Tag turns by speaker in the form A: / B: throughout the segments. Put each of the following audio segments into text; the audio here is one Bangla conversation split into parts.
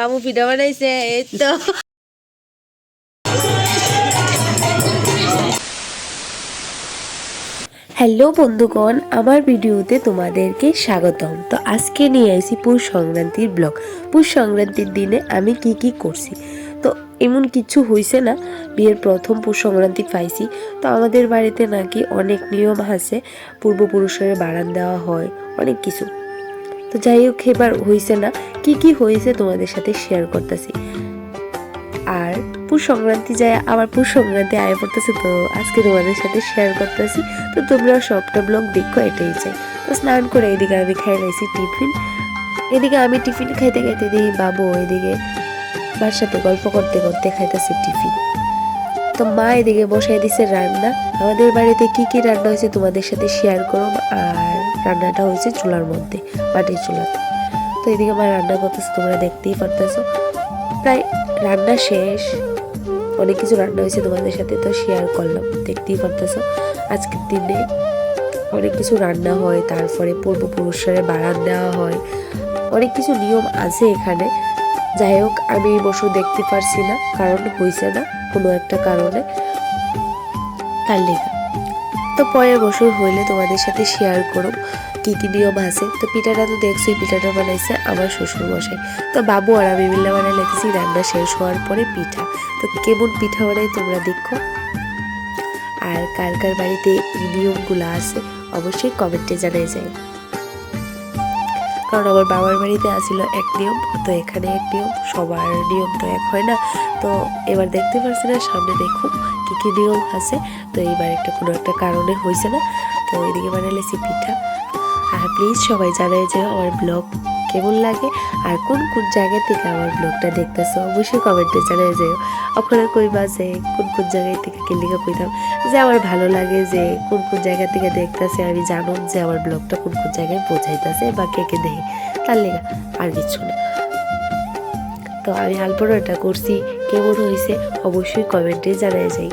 A: বাবু পিঠা বানাইছে, এই তো। হ্যালো বন্ধুগণ, আমার ভিডিওতে তোমাদেরকে স্বাগতম। তো আজকে নিয়ে আসি পৌষ সংক্রান্তির ব্লগ। পৌষ সংক্রান্তির দিনে আমি কি কি করছি? তো এমন কিছু হয়েছে না, বিয়ের প্রথম পৌষ সংক্রান্তি পাইছি। তো আমাদের বাড়িতে নাকি অনেক নিয়ম আছে, পূর্বপুরুষের বাড়ান দেওয়া হয়, অনেক কিছু। তো যাই হোক, এবার হয়েছে না। কি কি হয়েছে তোমাদের সাথে শেয়ার করতেছি। আর পুষ সংক্রান্তি যায়, আবার পুষ সংক্রান্তি আয় পড়তেছে তো আজকে তোমাদের সাথে শেয়ার করতেছি। তো তোমরা সবটা ব্লগ দেখো, এটাই চাই। তো স্নান করে এদিকে আমি খাই লাইছি টিফিন। এদিকে আমি টিফিন খাইতে খাইতে দেখি বাবু এদিকে সাথে গল্প করতে করতে খাইতেছে টিফিন। তো মা এদিকে বসাই দিছে রান্না। আমাদের বাড়িতে কি কি রান্না হয়েছে তোমাদের সাথে শেয়ার করো। আর রান্নাটা হয়েছে চুলার মধ্যে মাটির চুলাতে। তো এদিকে মা রান্না করতেছে, তোমরা দেখতেই পারতেছো। প্রায় রান্না শেষ। অনেক কিছু রান্না হয়েছে তোমাদের সাথে তো শেয়ার করলাম, দেখতেই পারতেছো। আজকের দিনে অনেক কিছু রান্না হয়, তারপরে পূর্বপুরুষের বাড়ান দেওয়া হয়। অনেক কিছু নিয়ম আছে এখানে। যাই হোক, আমি বছর দেখতে পারছি না, কারণ হয়েছে না, কোনো একটা কারণে। তার লেখা তো পরের বছর হইলে তোমাদের সাথে শেয়ার করব কি কি নিয়ম আছে। তো পিঠাটা তো দেখছোই, পিঠাটা বানাইছে আমার শ্বশুর মশাই তো বাবু আর আমি মিল্লা বানাই লেগেছি রান্না শেষ হওয়ার পরে পিঠা। তো কেমন পিঠা বানাই তোমরা দেখো। আর কার কার বাড়িতে এই নিয়মগুলো আছে, অবশ্যই কমেন্টে জানাই যায় কারণ আমার বাবার বাড়িতে আছিল এক নিয়ম, তো এখানে এক নিয়ম, সবার নিয়ম তো এক হয় না। তো এবার দেখতে পারছি না, সামনে দেখুন কী কী নিয়ম আছে। তো এইবার একটা কোনো একটা কারণে হয়েছে না। তো এদিকে বানালেছি পিঠা। আর প্লিজ সবাই জানাই যে আমার ব্লগ কেমন লাগে আর কোন কোন জায়গা থেকে আমার ব্লগটা দেখতেছো অবশ্যই কমেন্টে জানাই যে ওখানে কইবা যে কোন কোন জায়গায় থেকে কিলিকা কইতাম, যে আমার ভালো লাগে যে কোন কোন জায়গা থেকে দেখতেছে, আমি জানো যে আমার ব্লগটা কোন কোন জায়গায় পৌঁছাইতেছে বা কে কে দেখে। তার লেগা আর কিছু না। তো আমি আলপনাটা করছি, কেমন হয়েছে অবশ্যই কমেন্টে জানাই যাই।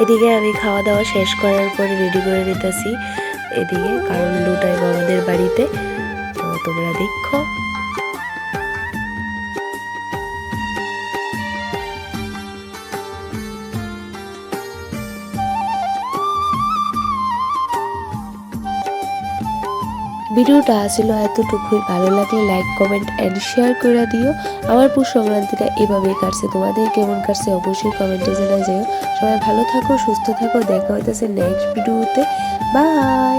A: এদিকে আমি খাওয়া দাওয়া শেষ করার পরে রেডি করে নিতেছি। এদিকে কারণ লুটাই আমাদের বাড়িতে। তো তোমরা দেখো। ভিডিওটা আসলে এতটুকুই। ভালো লাগলে লাইক কমেন্ট অ্যান্ড শেয়ার করে দিও। আমার পুষ সংক্রান্তিটা এভাবেই কাটছে। তোমাদের কেমন কাটছে অবশ্যই কমেন্টে জানাই যাও। সবাই ভালো থাকো, সুস্থ থাকো। দেখা হইতেছে নেক্সট ভিডিওতে বাই